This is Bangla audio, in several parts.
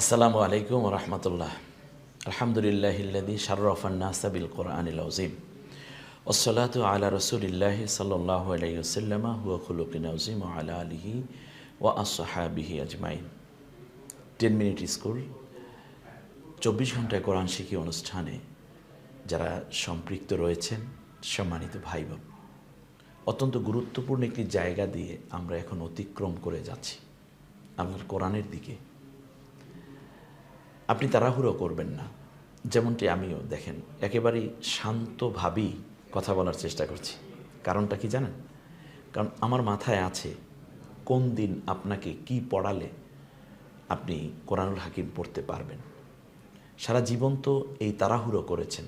আসসালামু আলাইকুম রহমতুল্লাহ। আলহামদুলিল্লাহিল্লাদি শাররফান্নাসা বিল কোরআনিল আজিম ওসলাতু আলা রসুলিল্লাহি সাল্লাহ হুয়া খুলুকিন আজিম আলা আলিহি ও আসহাবিহি আজমাইন। টেন মিনিট স্কুল, চব্বিশ ঘন্টায় কোরআন শিখি অনুষ্ঠানে যারা সম্পৃক্ত রয়েছেন, সম্মানিত ভাই বোন অত্যন্ত গুরুত্বপূর্ণ একটি জায়গা দিয়ে আমরা এখন অতিক্রম করে যাচ্ছি। আপনার কোরআনের দিকে আপনি তাড়াহুড়ো করবেন না। যেমনটি আমিও, দেখেন, একেবারেই শান্তভাবেই কথা বলার চেষ্টা করছি। কারণটা কি জানেন? কারণ আমার মাথায় আছে কোন দিন আপনাকে কি পড়ালে আপনি কোরআনুল হাকিম পড়তে পারবেন। সারা জীবন তো এই তাড়াহুড়ো করেছেন,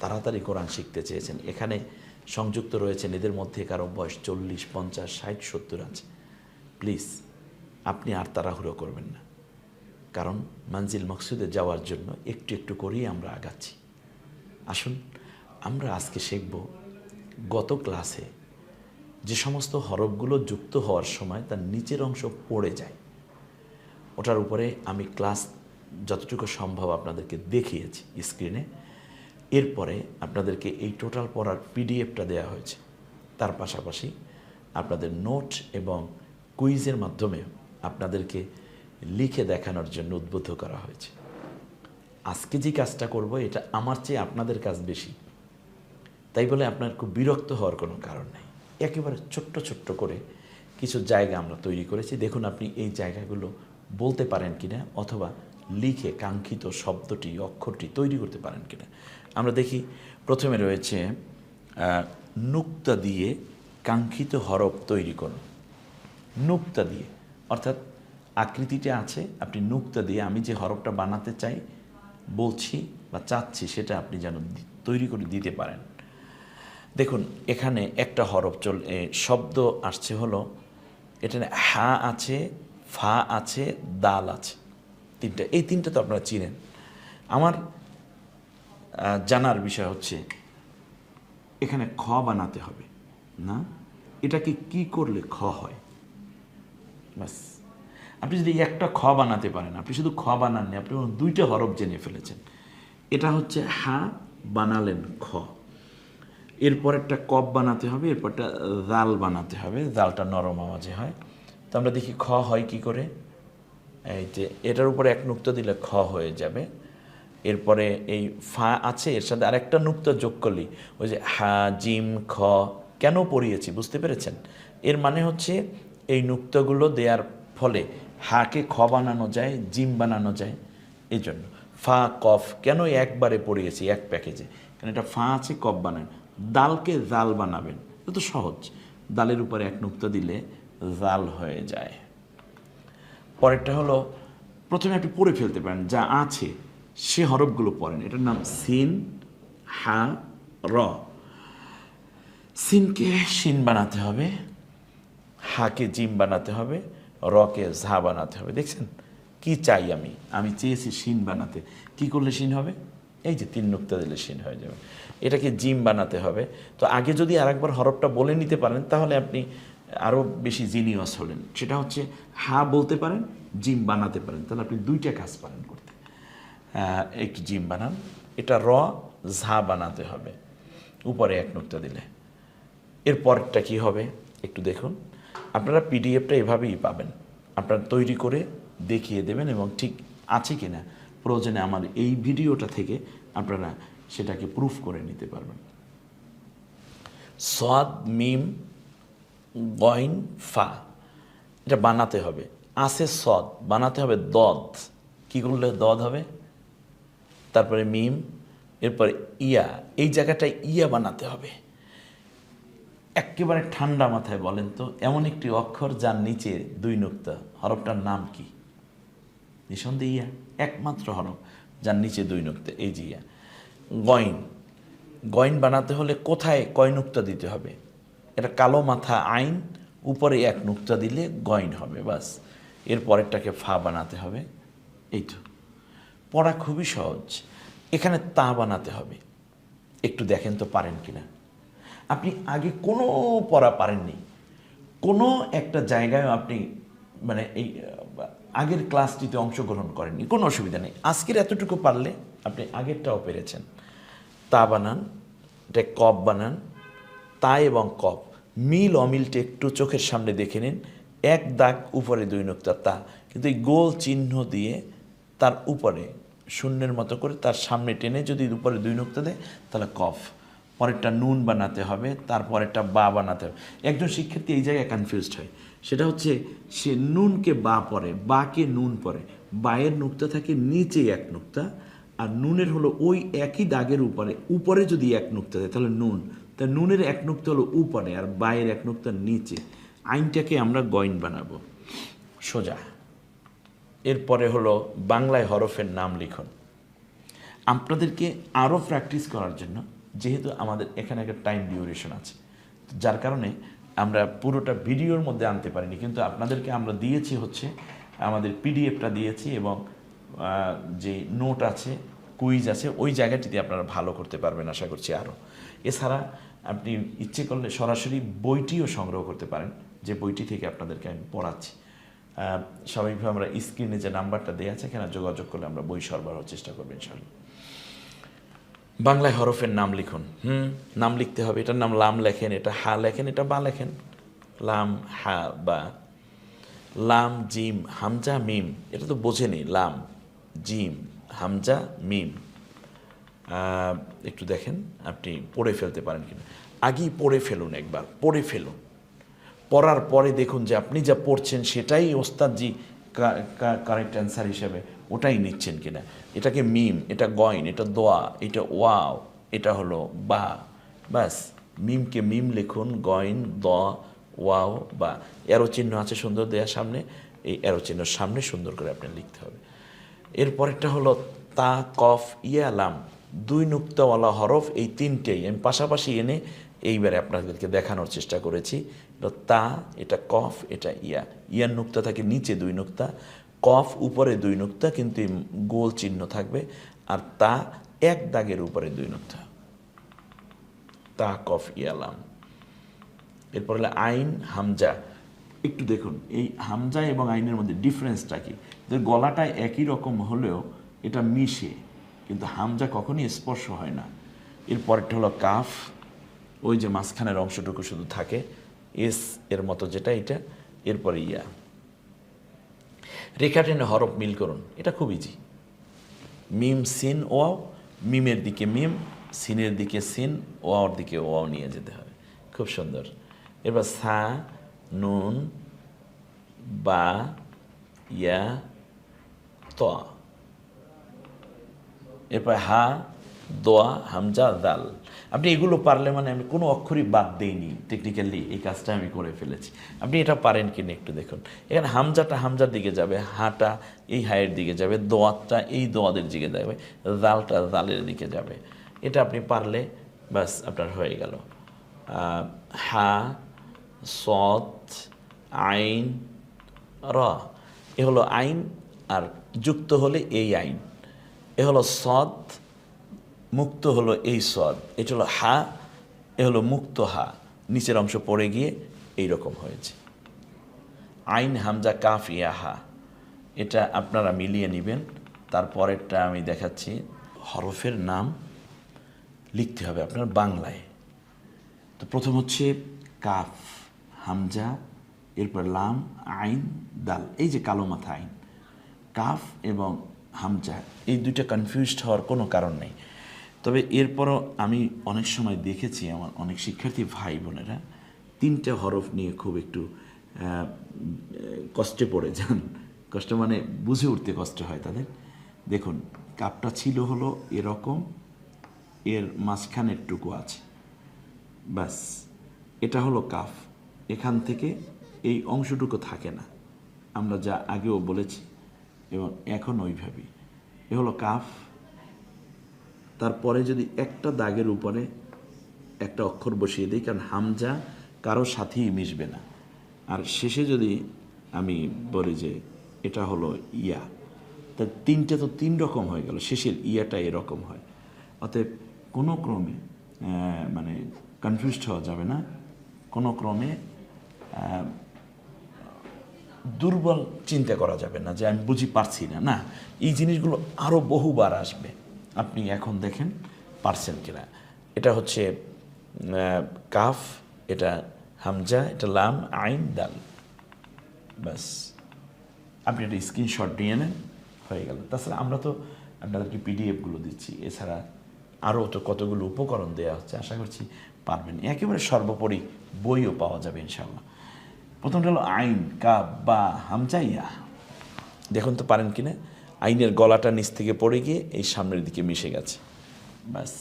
তাড়াতাড়ি কোরআন শিখতে চেয়েছেন। এখানে সংযুক্ত রয়েছেন এদের মধ্যে কারও বয়স চল্লিশ, পঞ্চাশ, ষাট, সত্তর আছে। প্লিজ, আপনি আর তাড়াহুড়ো করবেন না। কারণ মানজিল মকসুদে যাওয়ার জন্য একটু একটু করেই আমরা আগাচ্ছি। আসুন, আমরা আজকে শিখব গত ক্লাসে যে সমস্ত হরফগুলো যুক্ত হওয়ার সময় তার নিচের অংশ পড়ে যায়। ওটার উপরে আমি ক্লাস যতটুকু সম্ভব আপনাদেরকে দেখিয়েছি স্ক্রিনে। এরপরে আপনাদেরকে এই টোটাল পড়ার পিডিএফটা দেওয়া হয়েছে। তার পাশাপাশি আপনাদের নোট এবং কুইজের মাধ্যমে আপনাদেরকে লিখে দেখানোর জন্য উদ্বুদ্ধ করা হয়েছে। আজকে যে কাজটা করব, এটা আমার চেয়ে আপনাদের কাজ বেশি। তাই বলে আপনার খুব বিরক্ত হওয়ার কোনো কারণ নেই। একেবারে ছোট্ট ছোট্ট করে কিছু জায়গা আমরা তৈরি করেছি। দেখুন আপনি এই জায়গাগুলো বলতে পারেন কিনা, অথবা লিখে কাঙ্ক্ষিত শব্দটি, অক্ষরটি তৈরি করতে পারেন কিনা। আমরা দেখি, প্রথমে রয়েছে নুক্তা দিয়ে কাঙ্ক্ষিত হরফ তৈরি করুন। নুক্তা দিয়ে, অর্থাৎ আকৃতিটা আছে, আপনি নুক্তা দিয়ে আমি যে হরফটা বানাতে চাই, বলছি বা চাচ্ছি সেটা আপনি যেন তৈরি করে দিতে পারেন। দেখুন, এখানে একটা হরফ চল শব্দ আসছে হলো এটা হা আছে, ফা আছে, দাল আছে, তিনটা, এই তিনটা তো আপনারা চিনেন। আমার জানার বিষয় হচ্ছে, এখানে খ বানাতে হবে, না? এটাকে কি করলে খ হয়? ব্যাস। আপনি যদি একটা খ বানাতে পারেন, আপনি শুধু খ বানাননি, আপনি দুইটা হরফ জেনে ফেলেছেন। এটা হচ্ছে হা বানালেন খ। এরপর একটা কপ বানাতে হবে এরপরটা জাল বানাতে হবে, জালটা নরম আওয়াজে হয়। তো আমরা দেখি খ হয় কি করে? এই যে এটার উপরে এক নুক্তা দিলে খ হয়ে যাবে। এরপরে এই ফা আছে, এর সাথে আরেকটা নুক্তা যোগ করলি। ওই যে হা, জিম, খ, কেন পড়িয়েছি, বুঝতে পেরেছেন? এর মানে হচ্ছে এই নুক্তাগুলো দেওয়ার ফলে হাকে খ বানানো যায়, জিম বানানো যায় এই জন্য ফা, কফ কেন একবারে পড়িয়েছি, এক প্যাকেজে? কারণ এটা ফা আছে, কফ বানান দালকে জাল বানাবেন এটা তো সহজ। দালের উপরে এক নুক্তা দিলে জাল হয়ে যায়। পরেরটা হলো, প্রথমে আপনি পড়ে ফেলতে পারেন, যা আছে, সে হরফগুলো পড়েন। এটার নাম সিন, হা, র। সিনকে শিন বানাতে হবে, হাকে জিম বানাতে হবে রকে ঝা বানাতে হবে। দেখছেন? কি চাই আমি? আমি চেয়েছি শিন বানাতে। কি করলে শিন হবে? এই যে তিন নুক্তা দিলে শিন হয়ে যাবে। এটাকে জিম বানাতে হবে। তো আগে যদি আরেকবার হরফটা বলে নিতে পারেন, তাহলে আপনি আরও বেশি জিনিয়াস হলেন। সেটা হচ্ছে হা বলতে পারেন, জিম বানাতে পারেন। তাহলে আপনি দুইটা কাজ পারেন করতে। একটু জিম বানান। এটা র, ঝা বানাতে হবে। উপরে এক নুক্তা দিলে। এর পরেরটা কী হবে? একটু দেখুন। আপনারা পিডিএফটা এভাবেই পাবেন। আপনারা তৈরি করে দেখিয়ে দেবেন এবং ঠিক আছে কি না প্রয়োজনে আমার এই ভিডিওটা থেকে আপনারা সেটাকে প্রুফ করে নিতে পারবেন। সদ, মিম, গইন, ফা, এটা বানাতে হবে। আছে সদ, বানাতে হবে দদ। কি করলে দদ হবে? তারপরে মিম, এরপরে ইয়া। এই জায়গাটায় ইয়া বানাতে হবে। একেবারে ঠান্ডা মাথায় বলেন তো, এমন একটি অক্ষর যার নিচে দুই নুক্তা। হরফটার নাম কি? নিঃসন্দেহে ইয়া একমাত্র হরফ যার নিচে দুই নুক্তা, এই যে ইয়া। গয়ন। গয়ন বানাতে হলে কোথায় কয় নুক্তা দিতে হবে? এটা কালো মাথা আইন, উপরে এক নুক্তা দিলে গয়ন হবে, বাস। এর পরেরটাকে ফা বানাতে হবে, এই তো। পড়া খুবই সহজ। এখানে তা বানাতে হবে। একটু দেখেন তো পারেন কিনা। আপনি আগে কোনো পড়া পারেননি। কোনো একটা জায়গায় আপনি মানে এই, আগের ক্লাসটিতে অংশগ্রহণ করেননি, কোনো অসুবিধা নেই। আজকের এতটুকু পারলে আপনি আগেরটাও পেরেছেন। তা বানান, এটা কপ বানান তা এবং কপ। মিল অমিলটা একটু চোখের সামনে দেখে নিন, এক দাগ উপরে দুই নোক্তা তা। কিন্তু এই গোল চিহ্ন দিয়ে তার উপরে, শূন্যের মতো করে তার সামনে টেনে যদি উপরে দুই নোক্তা দেয়, তাহলে কফ। পরেরটা নুন বানাতে হবে, তারপরেরটা বা বানাতে হবে। একজন শিক্ষার্থী এই জায়গায় কনফিউজড হয়। সেটা হচ্ছে, সে নুনকে বা পরে, বাকে নুন পরে। বায়ের নুক্তা থাকে নিচে এক নুক্তা। আর নুনের হলো ওই একই দাগের উপরে উপরে যদি এক নুক্তা দেয় তাহলে নুন। তা নুনের এক নুক্তা হলো উপরে, আর বায়ের এক নুক্তা নিচে। আইনটাকে আমরা গয়ন বানাবো। সোজা। এরপরে হলো বাংলায় হরফের নাম লিখন। আপনাদেরকে আরও প্র্যাকটিস করার জন্য যেহেতু আমাদের এখানে একটা টাইম ডিউরেশন আছে, যার কারণে আমরা পুরোটা ভিডিওর মধ্যে আনতে পারিনি, কিন্তু আপনাদেরকে আমরা দিয়েছি হচ্ছে, আমাদের পিডিএফটা দিয়েছি এবং যে নোট আছে কুইজ আছে, ওই জায়গাটিতে আপনারা ভালো করতে পারবেন আশা করছি আরও। এছাড়া আপনি ইচ্ছে করলে সরাসরি বইটিও সংগ্রহ করতে পারেন, যে বইটি থেকে আপনাদেরকে আমি পড়াচ্ছি। স্বাভাবিকভাবে আমরা স্ক্রিনে যে নাম্বারটা দেওয়া আছে, এখানে যোগাযোগ করলে আমরা বই সরবরাহ চেষ্টা করব ইনশাল্লাহ বাংলায় হরফের নাম লিখুন। হুম? নাম লিখতে হবে। এটার নাম লাম লেখেন, এটা হা লেখেন, এটা বা লেখেন। লাম, হা, বা। লাম, জিম, হামজা, মিম, এটা তো বোঝেনি, লাম, জিম, হামজা, মিম। একটু দেখেন, আপনি পড়ে ফেলতে পারেন কিনা। আগেই পড়ে ফেলুন একবার, পড়ে ফেলুন। পড়ার পরে দেখুন যে আপনি যা পড়ছেন সেটাই ওস্তাদজি কারেক্ট অ্যান্সার হিসেবে ওটাই নিচ্ছেন কিনা। এটাকে মিম এটা গয়ন এটা দোয়া এটা ওয়াও এটা হলো বা। ব্যাস মিমকে মিম লিখুন গয়ন দ ওয়াও বা। এরো চিহ্ন আছে সুন্দর দেওয়ার সামনে, এই এরো চিহ্নের সামনে সুন্দর করে আপনি লিখতে হবে। এরপরেরটা হলো তা, কফ, ইয়ালাম, দুই নুক্তাওয়ালা হরফ, এই তিনটেই। আমি পাশাপাশি এনে এইবারে আপনাদেরকে দেখানোর চেষ্টা করেছি। তা, এটা কফ, এটা ইয়া। ইয়ার নুক্তা থাকে নিচে দুই নুক্তা, কফ উপরে দুই নুক্তা, কিন্তু গোল চিহ্ন থাকবে। আর তা এক দাগের উপরে দুই নুক্তা। তা, কফ ইয়ালাম এরপর হলো আইন, হামজা। একটু দেখুন, এই হামজা এবং আইনের মধ্যে ডিফারেন্সটা কি? গলাটা একই রকম হলেও এটা মিশে, কিন্তু হামজা কখনই স্পর্শ হয় না। এরপরটা হলো কাফ। ওই যে মাঝখানের অংশটুকু শুধু থাকে। এস এর মতো যেটা এটা, এরপরে ইয়া। রেখা টেনে হরফ মিল করুন, এটা খুব ইজি মিম, সিন, ওয়াও, মিমের দিকে মিম, সিনের দিকে সিন, ওয়াওর দিকে ওয়াও নিয়ে যেতে হবে। খুব সুন্দর। এবার সা, নুন, বা, ইয়া, ত। এরপর হা, দোয়া, হামজা, দাল। আপনি এগুলো পারলে মানে আমি কোনো অক্ষরই বাদ দেইনি টেকনিক্যালি এই কাজটা আমি করে ফেলেছি। আপনি এটা পারেন কিনা একটু দেখুন। এখানে হামজাটা হামজার দিকে যাবে, হাটা এই হায়ের দিকে যাবে, দোয়াতটা এই দোয়াদের দিকে যাবে, জালটা জালের দিকে যাবে। এটা আপনি পারলে ব্যাস আপনার হয়ে গেল। হা, সৎ, আইন, র। এ হলো আইন আর যুক্ত হলে এই আইন। এ হলো সদ মুক্ত হলো এই সদ এটা হলো হা, এ হলো মুক্ত হা। নিচের অংশ পড়ে গিয়ে এই রকম হয়েছে। আইন হামজা কাফ ইয়া হা। এটা আপনারা মিলিয়ে নেবেন। তারপরেরটা আমি দেখাচ্ছি। হরফের নাম লিখতে হবে আপনার বাংলায়। তো প্রথম হচ্ছে কাফ, হামজা, এরপর লাম, আইন, দাল। এই যে কালো মাথা আইন। কাফ এবং হামজা, এই দুইটা কনফিউজড হওয়ার কোনো কারণ নেই। তবে এরপরও আমি অনেক সময় দেখেছি আমার অনেক শিক্ষার্থী ভাই বোনেরা তিনটা হরফ নিয়ে খুব একটু কষ্টে পড়ে যান। কষ্ট মানে বুঝে উঠতে কষ্ট হয় তাদের। দেখুন, কাপটা ছিল হলো এরকম, এর মাঝখানের টুকু আছে। ব্যাস, এটা হলো কাফ। এখান থেকে এই অংশটুকু থাকে না। আমরা যা আগেও বলেছি এবং এখন ওইভাবেই। এ হলো কাফ তারপরে যদি একটা দাগের উপরে একটা অক্ষর বসিয়ে দিই, কারণ হামজা কারও সাথেই মিশবে না। আর শেষে যদি আমি বলি যে এটা হলো ইয়া, তা তিনটে তো তিন রকম হয়ে গেল। শেষের ইয়াটা এরকম হয়। অতএব কোনো ক্রমে মানে কনফিউজড হওয়া যাবে না। কোনো ক্রমে দুর্বল চিন্তা করা যাবে না যে আমি বুঝি পারছি না। না, এই জিনিসগুলো আরও বহুবার আসবে। আপনি এখন দেখেন পারছেন কিনা। এটা হচ্ছে কাফ, এটা হামজা, এটা লাম, আইন, দাল। ব্যাস। আপনি একটা স্ক্রিনশট নিয়ে নেন, হয়ে গেল। তাছাড়া আমরা তো আপনাদেরকে পিডিএফগুলো দিচ্ছি। এছাড়া আরও তো কতগুলো উপকরণ দেওয়া হচ্ছে, আশা করছি পারবেন। একেবারে সর্বোপরি বইও পাওয়া যাবে ইনশাল্লাহ প্রথমটা হলো আইন কাব বা হামজাইয়া দেখুন তো পারেন কিনা। আইনের গলাটা নিচ থেকে পড়ে গিয়ে এই সামনের দিকে মিশে গেছে। ব্যাস।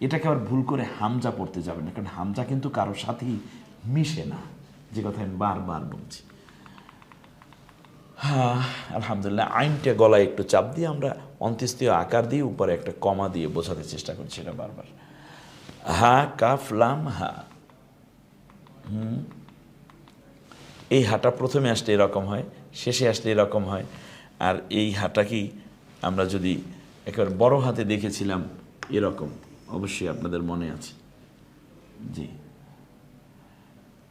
এটাকে আবার ভুল করে হামজা পড়তে যাবেন না, কারণ হামজা কিন্তু কারোর সাথেই মিশে না। যে কথা আমি বারবার বলছি। হ্যাঁ আলহামদুলিল্লাহ, আইনটা গলায় একটু চাপ দিয়ে আমরা অন্ত্যেষ্টীয় আকার দিয়ে উপরে একটা কমা দিয়ে বোঝাতে চেষ্টা করছি এটা বারবার। হা, কাফ, লাম, হা। হুম। এই হাটা প্রথমে আসলে এরকম হয়, শেষে আসলে এরকম হয়। আর এই হাটা কি আমরা যদি একেবারে বড় হাতে দেখেছিলাম, এরকম। অবশ্যই আপনাদের মনে আছে। জি।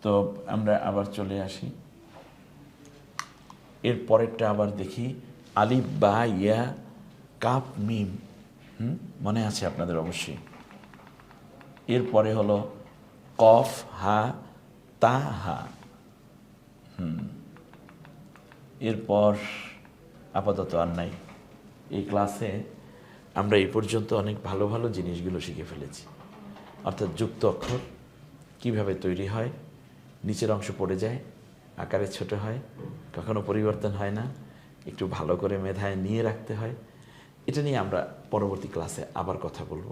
তো আমরা আবার চলে আসি। এর পরেরটা আবার দেখি। আলিফ বা ইয়া কাপ মিম। হুম? মনে আছে আপনাদের অবশ্যই। এরপরে হলো কফ, হা, তা, হা। হুম। এরপর আপাতত আর নাই। এই ক্লাসে আমরা এই পর্যন্ত অনেক ভালো ভালো জিনিসগুলো শিখে ফেলেছি। অর্থাৎ যুক্ত অক্ষর কীভাবে তৈরি হয়, নিচের অংশ পড়ে যায়, আকারে ছোট হয়, কখনো পরিবর্তন হয় না, একটু ভালো করে মেধায় নিয়ে রাখতে হয়। এটা নিয়ে আমরা পরবর্তী ক্লাসে আবার কথা বলব।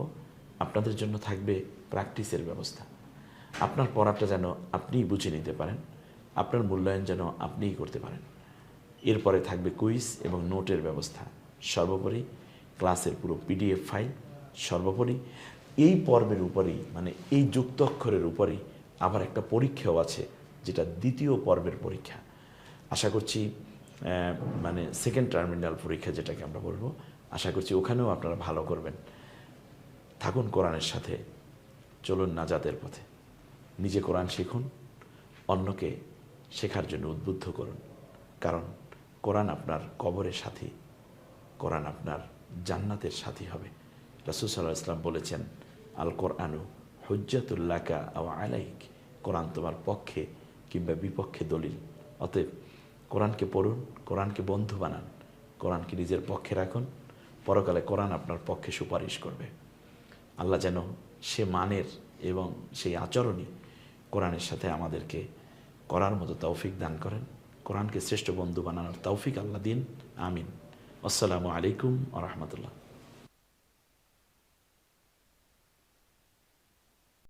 আপনাদের জন্য থাকবে প্র্যাকটিসের ব্যবস্থা। আপনার পড়াটা যেন আপনিই বুঝে নিতে পারেন, আপনার মূল্যায়ন যেন আপনিই করতে পারেন। এরপরে থাকবে কুইজ এবং নোটের ব্যবস্থা। সর্বোপরি ক্লাসের পুরো পিডিএফ ফাইল, সর্বোপরি এই পর্বের উপরেই মানে এই যুক্ত অক্ষরের উপরেই আবার একটা পরীক্ষাও আছে, যেটা দ্বিতীয় পর্বের পরীক্ষা। আশা করছি মানে সেকেন্ড টার্মিনাল পরীক্ষা যেটাকে আমরা বলব, আশা করছি ওখানেও আপনারা ভালো করবেন। থাকুন কোরআনের সাথে, চলুন নাজাতের পথে। নিজে কোরআন শিখুন, অন্যকে শেখার জন্য উদ্বুদ্ধ করুন। কারণ কোরআন আপনার কবরের সাথী, কোরআন আপনার জান্নাতের সাথী হবে। রাসুল সাল্লাহ ইসলাম বলেছেন আল কোরআনু হুজ্জাতুল্লাকা আও আলাইক। কোরআন তোমার পক্ষে কিংবা বিপক্ষে দলিল। অতএব কোরআনকে পড়ুন, কোরআনকে বন্ধু বানান, কোরআনকে নিজের পক্ষে রাখুন। পরকালে কোরআন আপনার পক্ষে সুপারিশ করবে। আল্লাহ যেন সে মানের এবং সেই আচরণই কোরআনের সাথে আমাদেরকে করার মতো তৌফিক দান করেন। কোরআনকে শ্রেষ্ঠ বন্ধু বানানোর তৌফিক আল্লাহ দিন। আমিন। আসসালামু আলাইকুম আ রহমতুল্লাহ।